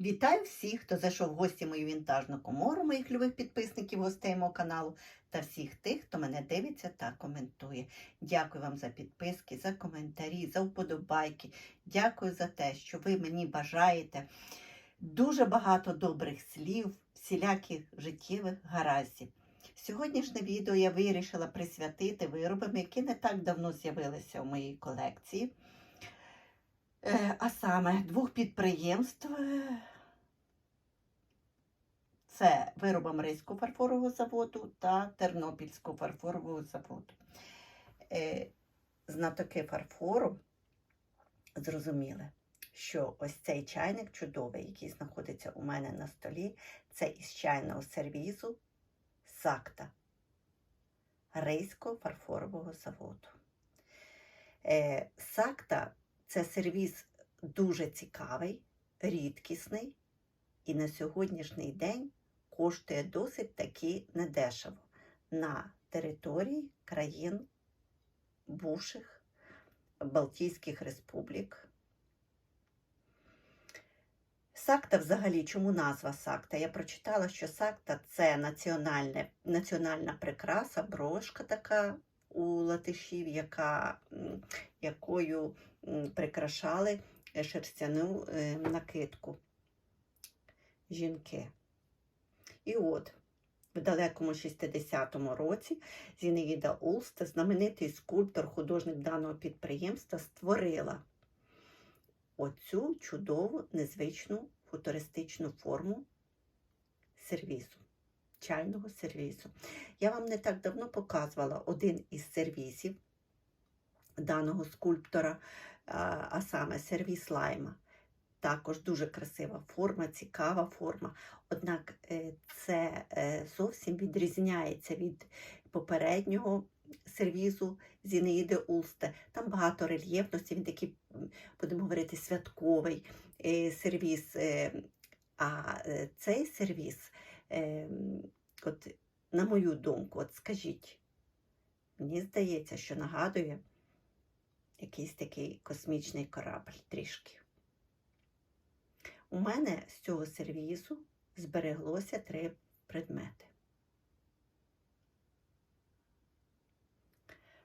Вітаю всіх, хто зайшов в гості мою вінтажну комору, моїх любих підписників, гостей мого каналу та всіх тих, хто мене дивиться та коментує. Дякую вам за підписки, за коментарі, за вподобайки. Дякую за те, що ви мені бажаєте дуже багато добрих слів, всіляких життєвих гараздів. Сьогоднішнє відео я вирішила присвятити виробам, які не так давно з'явилися в моїй колекції. Е, А саме двох підприємств. Це виробам Ризького фарфорового заводу та Тернопільського фарфорового заводу. Е, Знатоки фарфору зрозуміли, що ось цей чайник чудовий, який знаходиться у мене на столі, це із чайного сервізу Сакта Рейського фарфорового заводу. Е, Сакта це сервіс дуже цікавий, рідкісний і на сьогоднішній день коштує досить таки недешево на території країн бувших Балтійських республік. Сакта взагалі, чому назва Сакта? Я прочитала, що Сакта це національне, національна прикраса, брошка така у латишів, яка, якою прикрашали шерстяну е, накидку жінки. І от в далекому 60-му році Зінаїда Улста, знаменитий скульптор, художник даного підприємства, створила оцю чудову, незвичну футуристичну форму сервізу, чайного сервізу. Я вам не так давно показувала один із сервізів даного скульптора, а саме сервіс лайма. Також дуже красива форма, цікава форма. Однак е, це е, зовсім відрізняється від попереднього сервізу Зінеїди Улсте. Там багато рельєфності, він такий, будемо говорити, святковий е, сервіс. е, А цей сервіс, е, от, на мою думку, от скажіть, мені здається, що нагадує якийсь такий космічний корабль трішки. У мене з цього сервізу збереглося три предмети.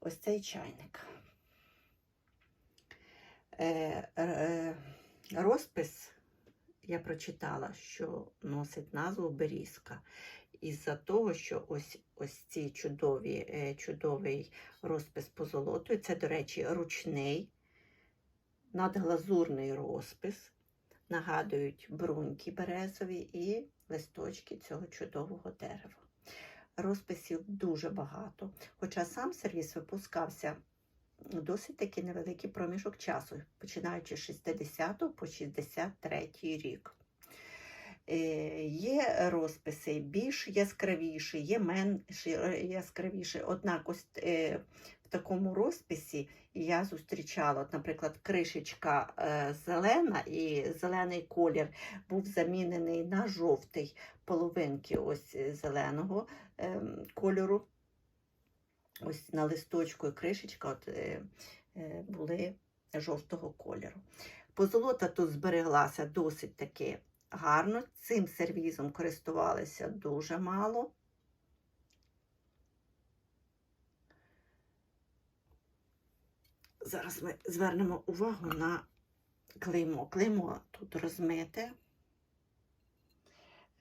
Ось цей чайник. Е, е, розпис я прочитала, що носить назву Берізка. Із-за того, що ось ось ці чудові, е, чудовий розпис позолотою, це, до речі, ручний, надглазурний розпис нагадують бруньки березові і листочки цього чудового дерева. Розписів дуже багато, хоча сам сервіс випускався досить таки невеликий проміжок часу, починаючи з 60 по 63 рік. Е, Є розписи більш яскравіші, є менш яскравіші. Однак, ось е, в такому розписі я зустрічала, от, наприклад, кришечка е, зелена і зелений колір був замінений на жовтий половинки ось е, зеленого е, кольору. Ось на листочку і кришечка от, е, були жовтого кольору. Позолота тут збереглася досить таки гарно. Цим сервізом користувалися дуже мало. Зараз ми звернемо увагу на клеймо. Клеймо тут розмите.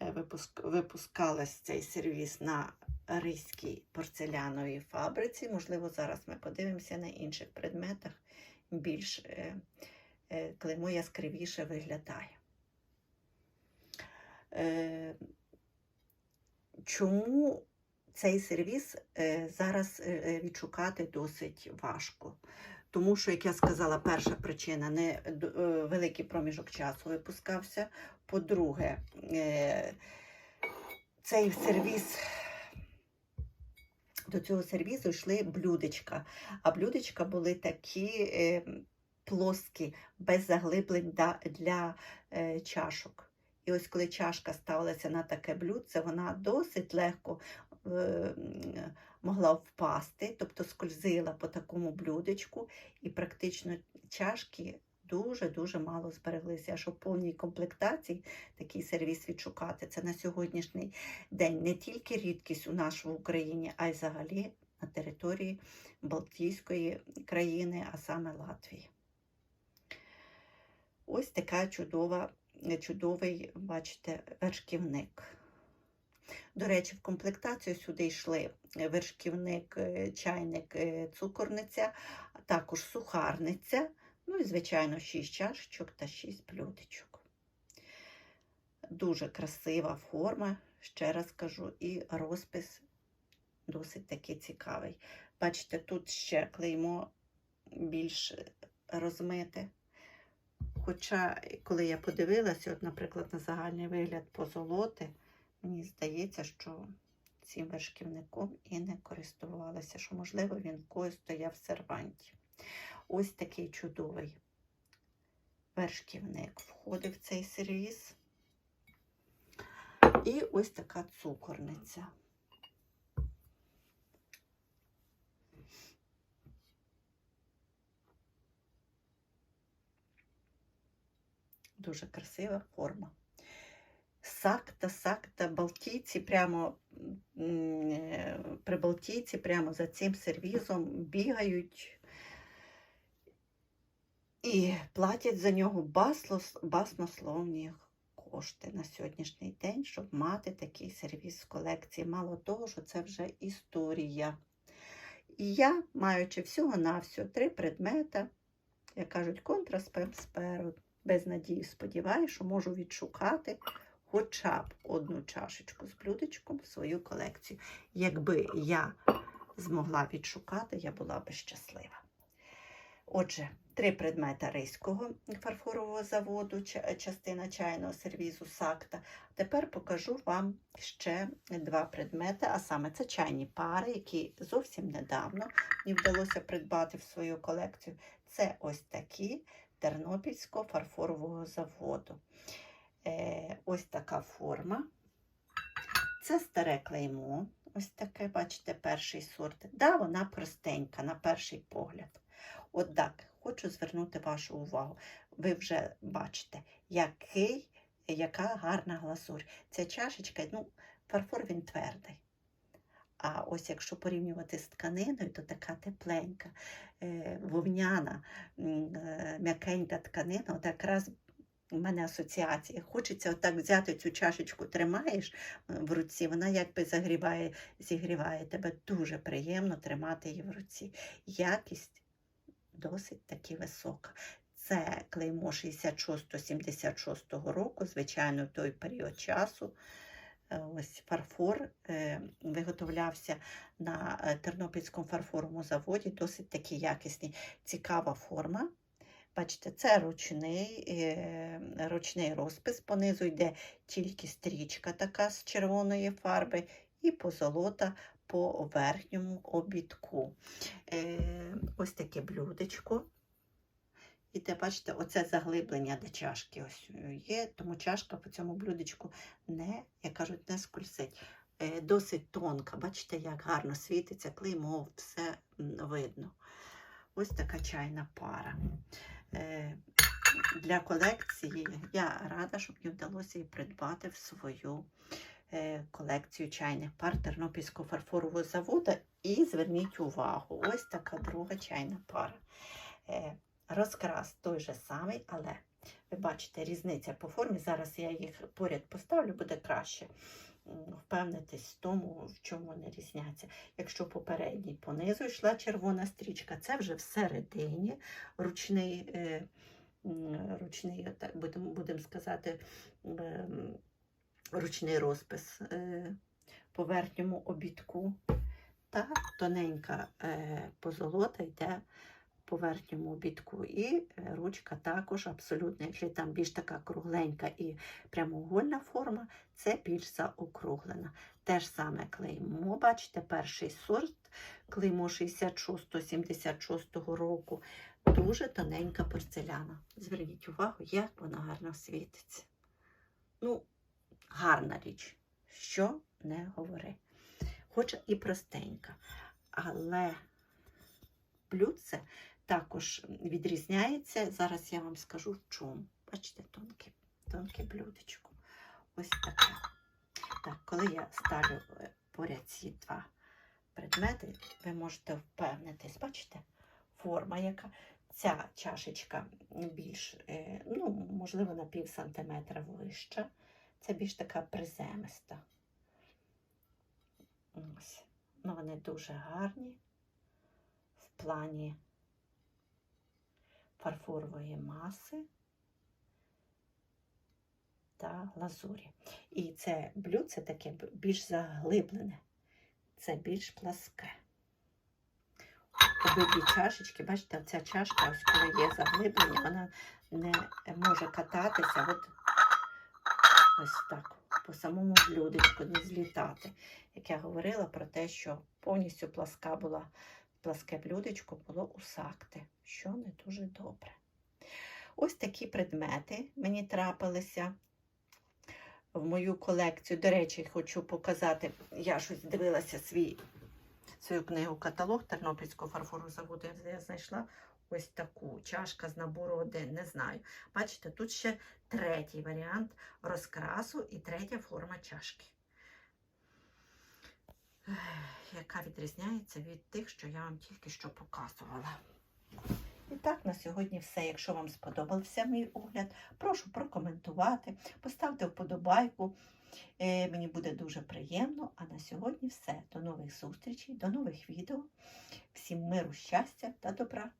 Е, Випуск, випускалась цей сервіс на Ризькій порцеляновій фабриці. Можливо, зараз ми подивимося на інших предметах. Більш е, е, клеймо яскравіше виглядає. Е, чому цей сервіс е, зараз е, відшукати досить важко? Тому що, як я сказала, перша причина не е, великий проміжок часу випускався. По-друге, е, цей сервіс. До цього сервізу йшли блюдечка, а блюдечка були такі е, плоскі, без заглиблень для чашок. І ось коли чашка ставилася на таке блюдце, вона досить легко могла впасти, тобто скользила по такому блюдечку, і практично чашки дуже-дуже мало збереглися. Аж у повній комплектації такий сервіс відшукати. Це на сьогоднішній день не тільки рідкість у нас в Україні, а й взагалі на території Балтійської країни, а саме Латвії. Ось така чудова, чудовий, бачите, вершківник. До речі, в комплектацію сюди йшли вершківник, е, чайник, е, цукорниця, також сухарниця, ну і, звичайно, 6 чашечок та 6 блюдечок. Дуже красива форма, ще раз кажу, і розпис досить такий цікавий. Бачите, тут ще клеймо більш розмите. Хоча, коли я подивилася, от, наприклад, на загальний вигляд позолоти, мені здається, що цим вершківником і не користувалася, що, можливо, він когось стояв в серванті. Ось такий чудовий вершківник входив в цей сервіс. І ось така цукорниця. Дуже красива форма. Сакта, сакта, Балтійці прямо е, прибалтійці прямо за цим сервізом бігають і платять за нього баснословні кошти на сьогоднішній день, щоб мати такий сервіз в колекції. Мало того, що це вже історія. І я, маючи всього-навсього три предмета, як кажуть, контраспем сперу, без надії сподіваюся, що можу відшукати хоча б одну чашечку з блюдечком в свою колекцію. Якби я змогла відшукати, я була би щаслива. Отже, три предмета ризького фарфорового заводу, частина чайного сервізу Сакта. Тепер покажу вам ще два предмети, а саме це чайні пари, які зовсім недавно мені вдалося придбати в свою колекцію. Це ось такі Тернопільського фарфорового заводу. Е, ось така форма. Це старе клеймо. Ось таке, бачите, перший сорт. Да, вона простенька, на перший погляд. От так, хочу звернути вашу увагу. Ви вже бачите, який, яка гарна глазурь. Ця чашечка, ну, фарфор він твердий. А ось якщо порівнювати з тканиною, то така тепленька, е, вовняна, е, м'якенька тканина, от якраз у мене асоціація. Хочеться отак взяти цю чашечку, тримаєш е, в руці, вона якби загріває, зігріває тебе. Дуже приємно тримати її в руці. Якість досить таки висока. Це клеймо 66-76 року, звичайно, в той період часу. Е, Ось фарфор е, виготовлявся на Тернопільському фарфоровому заводі, досить такий якісний, цікава форма. Бачите, це ручний, е, ручний розпис. Понизу йде тільки стрічка така з червоної фарби і позолота по верхньому обідку. Е, ось таке блюдечко. І де, бачите, оце заглиблення, де чашки ось е, є, тому чашка по цьому блюдечку не, як кажуть, не скользить. Е, досить тонка. Бачите, як гарно світиться, клеймо, все видно. Ось така чайна пара. Е, Для колекції я рада, щоб мені вдалося її придбати в свою е, колекцію чайних пар Тернопільського фарфорового заводу. І зверніть увагу, ось така друга чайна пара. Е, Розкрас той же самий, але ви бачите, різниця по формі. Зараз я їх поряд поставлю, буде краще впевнитись в тому, в чому вони різняться. Якщо попередній понизу йшла червона стрічка, це вже всередині ручний, е, ручний будемо будем сказати, ем, ручний розпис е, по верхньому обідку. Та тоненька е, позолота йде по верхньому обідку. І е, ручка також абсолютно, якщо там більш така кругленька і прямоугольна форма, це більш заокруглена. Те ж саме клеймо, бачите, перший сорт, клеймо 66-76 року. Дуже тоненька порцеляна. Зверніть увагу, як вона гарно світиться. Ну, гарна річ, що не говори. Хоч і простенька, але блюдце також відрізняється. Зараз я вам скажу в чому. Бачите, тонке, тонке блюдечко. Ось таке. Так, коли я ставлю е, поряд ці два предмети, ви можете впевнитись, бачите, форма яка. Ця чашечка більш, е, ну, можливо, на пів сантиметра вища. Це більш така приземиста. Ось. Ну, вони дуже гарні в плані фарфорової маси та глазурі. І це блюдце таке більш заглиблене, це більш пласке. Обидві чашечки, бачите, ця чашка, ось коли є заглиблення, вона не може кататися от ось так, по самому блюдечку, не злітати. Як я говорила про те, що повністю пласка була, пласке блюдечко було у сакти, що не дуже добре. Ось такі предмети мені трапилися в мою колекцію. До речі, хочу показати, я щось дивилася свій, свою книгу каталог Тернопільського фарфору заводу. Я знайшла ось таку чашка з набору один, не знаю. Бачите, тут ще третій варіант розкрасу і третя форма чашки. Яка відрізняється від тих, що я вам тільки що показувала. І так, на сьогодні все. Якщо вам сподобався мій огляд, прошу прокоментувати, поставте вподобайку. Е, Мені буде дуже приємно. А на сьогодні все. До нових зустрічей, до нових відео. Всім миру, щастя та добра.